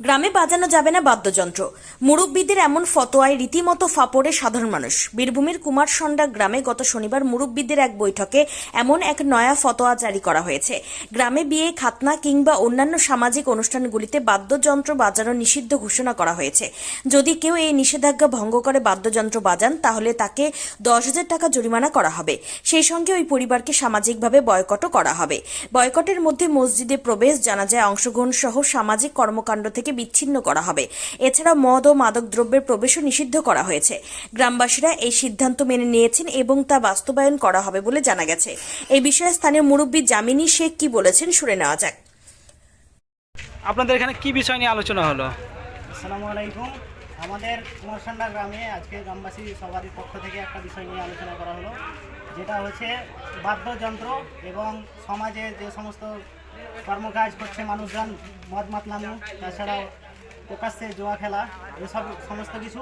গ্রামে বাজানো যাবে না বাদ্যযন্ত্র। মুরব্বীদের এমন ফতোয়ায় রীতিমতো ফাপড়ে সাধারণ মানুষ। বীরভূমের কুমারসন্ডা গ্রামে গত শনিবার মুরব্বীদের এক বৈঠকে এমন এক নয়া ফতোয়া জারি করা হয়েছে। গ্রামে বিয়ে, খাতনা কিংবা অন্যান্য সামাজিক অনুষ্ঠানগুলিতে বাদ্যযন্ত্র বাজানো নিষিদ্ধ ঘোষণা করা হয়েছে। যদি কেউ এই নিষেধাজ্ঞা ভঙ্গ করে বাদ্যযন্ত্র বাজান, তাহলে তাকে দশ হাজার টাকা জরিমানা করা হবে। সেই সঙ্গে ওই পরিবারকে সামাজিকভাবে বয়কটও করা হবে। বয়কটের মধ্যে মসজিদে প্রবেশ, জানাজায় অংশগ্রহণ সহ সামাজিক কর্মকাণ্ড থেকে বিচ্ছিন্ন করা হবে। এছাড়া মদ ও মাদক দ্রব্যের প্রবেশও নিষিদ্ধ করা হয়েছে। গ্রামবাসীরা এই সিদ্ধান্ত মেনে নিয়েছেন এবং তা বাস্তবায়ন করা হবে বলে জানা গেছে। এই বিষয়ে স্থানীয় মুরব্বী জামিনী শেখ কি বলেছেন শুনে নেওয়া যাক। আপনাদের এখানে কি বিষয় নিয়ে আলোচনা হলো? আসসালামু আলাইকুম। আমাদের কুমারসান্ডা গ্রামে আজকে গ্রামবাসী সবারই পক্ষ থেকে একটা বিষয় নিয়ে আলোচনা করা হলো। যেটা হচ্ছে বাদ্যযন্ত্র এবং সমাজে যে সমস্ত কর্মকাজ করছে মানুষজন মদ মাতলানো তাছাড়াও প্রকাশ্যে জোয়া খেলা এসব সমস্ত কিছু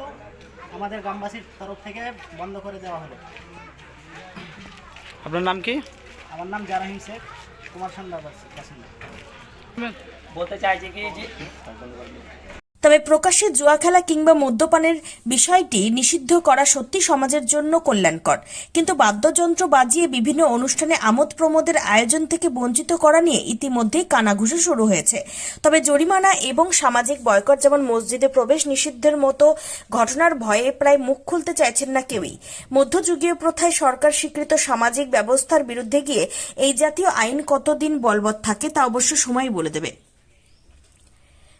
আমাদের গ্রামবাসীর তরফ থেকে বন্ধ করে দেওয়া হলো। আপনার নাম কি? আমার নাম জারাহিম শেখ কুমারসান্ডা বাসিন্দা বলতে চাইছি কি যে তবে প্রকাশ্যে জুয়া খেলা কিংবা মদ্যপানের বিষয়টি নিষিদ্ধ করা সত্যি সমাজের জন্য কল্যাণকর। কিন্তু বাদ্যযন্ত্র বাজিয়ে বিভিন্ন অনুষ্ঠানে আমোদ প্রমোদের আয়োজন থেকে বঞ্চিত করা নিয়ে ইতিমধ্যেই কানাঘুষো শুরু হয়েছে। তবে জরিমানা এবং সামাজিক বয়কট যেমন মসজিদে প্রবেশ নিষিদ্ধের মতো ঘটনার ভয়ে প্রায় মুখ খুলতে চাইছেন না কেউই। মধ্যযুগীয় প্রথায় সরকার স্বীকৃত সামাজিক ব্যবস্থার বিরুদ্ধে গিয়ে এই জাতীয় আইন কতদিন বলবৎ থাকে তা অবশ্য সময় বলে দেবে।